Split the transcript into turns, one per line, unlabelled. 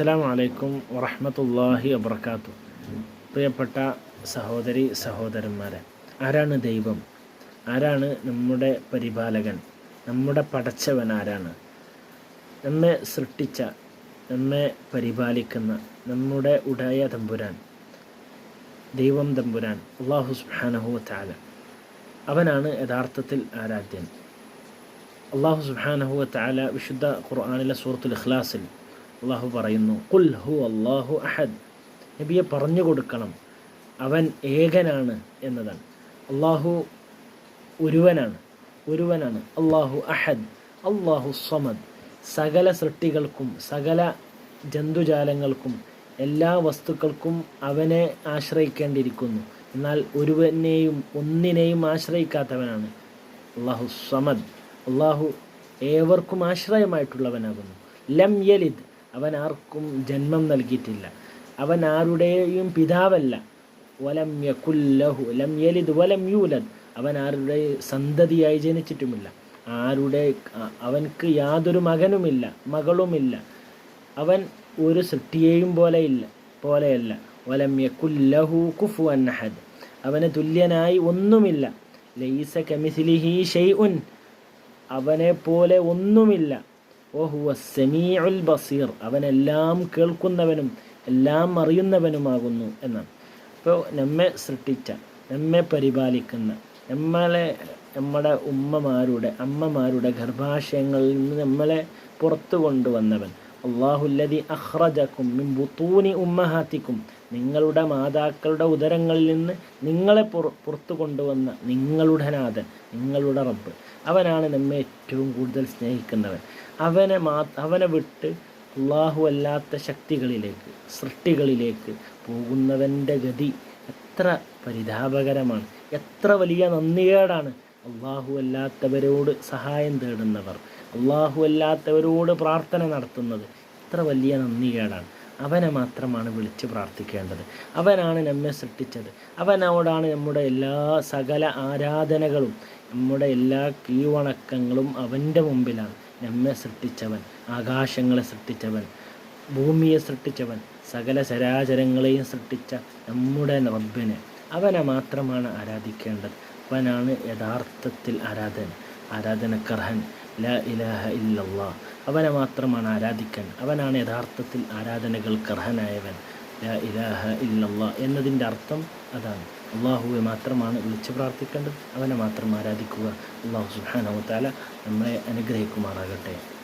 അസ്സലാമു വലൈക്കും വറഹമത്തല്ലാഹി വബർക്കാത്തു പ്രിയപ്പെട്ട സഹോദരി സഹോദരന്മാരെ ആരാണ് ദൈവം? ആരാണ് നമ്മുടെ പരിപാലകൻ? നമ്മുടെ പടച്ചവൻ ആരാണ്? നമ്മെ സൃഷ്ടിച്ച നമ്മെ പരിപാലിക്കുന്ന നമ്മുടെ ഉടയ തമ്പുരാൻ ദൈവം തമ്പുരാൻ അള്ളാഹു സുബ്ഹാനഹു താല അവനാണ് യഥാർത്ഥത്തിൽ ആരാധ്യൻ. അള്ളാഹു സുബ്ഹാനഹു താല വിശുദ്ധ ഖുർആാനിലെ സൂറത്തുൽ ഇഖ്ലാസിൽ അള്ളാഹു പറയുന്നു കുൽ ഹു അള്ളാഹു അഹദ്. നബിയെ പറഞ്ഞു കൊടുക്കണം. അവൻ ഏകനാണ് എന്നതാണ്. അള്ളാഹു ഒരുവനാണ്. ഒരുവനാണ്. അള്ളാഹു അഹദ് അള്ളാഹു സമദ്. സകല സൃഷ്ടികൾക്കും സകല ജന്തുജാലങ്ങൾക്കും എല്ലാ വസ്തുക്കൾക്കും അവനെ ആശ്രയിക്കേണ്ടിയിരിക്കുന്നു. എന്നാൽ ഒരുവനെയും ഒന്നിനെയും ആശ്രയിക്കാത്തവനാണ് അള്ളാഹു സമദ്. അള്ളാഹു ഏവർക്കും ആശ്രയമായിട്ടുള്ളവനാകുന്നു. ലം യലിദ് അവൻ ആർക്കും ജന്മം നൽകിയിട്ടില്ല. അവൻ ആരുടെയും പിതാവല്ല. വലം യകുല്ലഹു ലം യലിദ് വലം യൂലദ്. അവൻ ആരുടെ സന്തതിയായി ജനിച്ചിട്ടുമില്ല. ആരുടെ അവൻക്ക് യാതൊരു മകനുമില്ല മകളുമില്ല. അവൻ ഒരു സൃഷ്ടിയെയും പോലെയില്ല പോലെയല്ല. വലം യകുല്ലഹു കുഫു അന്നഹദ് അവന് തുല്യനായി ഒന്നുമില്ല. ലൈസ കമിസിലിഹി ഷെയ് ഉൻ അവനെ പോലെ ഒന്നുമില്ല. ഓഹുവ സമീഉൽ ബസീർ. അവനെല്ലാം കേൾക്കുന്നവനും എല്ലാം അറിയുന്നവനുമാകുന്നു എന്നാണ്. അപ്പോൾ നമ്മെ സൃഷ്ടിച്ച നമ്മെ പരിപാലിക്കുന്ന നമ്മളെ നമ്മുടെ ഉമ്മമാരുടെ അമ്മമാരുടെ ഗർഭാശയങ്ങളിൽ നിന്ന് നമ്മളെ പുറത്തു കൊണ്ടുവന്നവൻ അള്ളാഹുല്ലതി അഹ്റജക്കും ബുത്തൂനി ഉമ്മഹാത്തിക്കും. നിങ്ങളുടെ മാതാക്കളുടെ ഉദരങ്ങളിൽ നിന്ന് നിങ്ങളെ പുറത്തു കൊണ്ടുവന്ന നിങ്ങളുടെ നാഥൻ നിങ്ങളുടെ റബ്ബ്. അവനാണ് നമ്മെ ഏറ്റവും കൂടുതൽ സ്നേഹിക്കുന്നവൻ. അവനെ മാ അവനെ വിട്ട് അള്ളാഹു അല്ലാത്ത ശക്തികളിലേക്ക് സൃഷ്ടികളിലേക്ക് പോകുന്നവന്റെ ഗതി എത്ര പരിതാപകരമാണ്. എത്ര വലിയ നന്ദികേടാണ്. അള്ളാഹു അല്ലാത്തവരോട് സഹായം തേടുന്നവർ അള്ളാഹു അല്ലാത്തവരോട് പ്രാർത്ഥന നടത്തുന്നത്. എത്ര വലിയ നന്ദികേടാണ്. അവനെ മാത്രമാണ് വിളിച്ച് പ്രാർത്ഥിക്കേണ്ടത്. അവനാണ് നമ്മെ സൃഷ്ടിച്ചത്. അവനോടാണ് നമ്മുടെ എല്ലാ സകല ആരാധനകളും നമ്മുടെ എല്ലാ കീഴണക്കങ്ങളും അവന്റെ മുമ്പിലാണ്. നമ്മെ സൃഷ്ടിച്ചവൻ ആകാശങ്ങളെ സൃഷ്ടിച്ചവൻ ഭൂമിയെ സൃഷ്ടിച്ചവൻ സകല ചരാചരങ്ങളെയും സൃഷ്ടിച്ച നമ്മുടെ റബ്ബിനെ. അവനെ മാത്രമാണ് ആരാധിക്കേണ്ടത്. അവനാണ് യഥാർത്ഥത്തിൽ ആരാധന ആരാധനക്കർഹൻ. ല ഇലാഹ ഇല്ലല്ലാ. അവനെ മാത്രമാണ് ആരാധിക്കാൻ. അവനാണ് യഥാർത്ഥത്തിൽ ആരാധനകൾ അർഹനായവൻ. ഇലാഹ ഇല്ലല്ല എന്നതിന്റെ അർത്ഥം അതാണ്. അള്ളാഹുവെ മാത്രമാണ് വിളിച്ചു പ്രാർത്ഥിക്കേണ്ടത്. അവനെ മാത്രം ആരാധിക്കുക. അള്ളാഹു സുബാനവത്താല നമ്മളെ അനുഗ്രഹിക്കുമാറാകട്ടെ.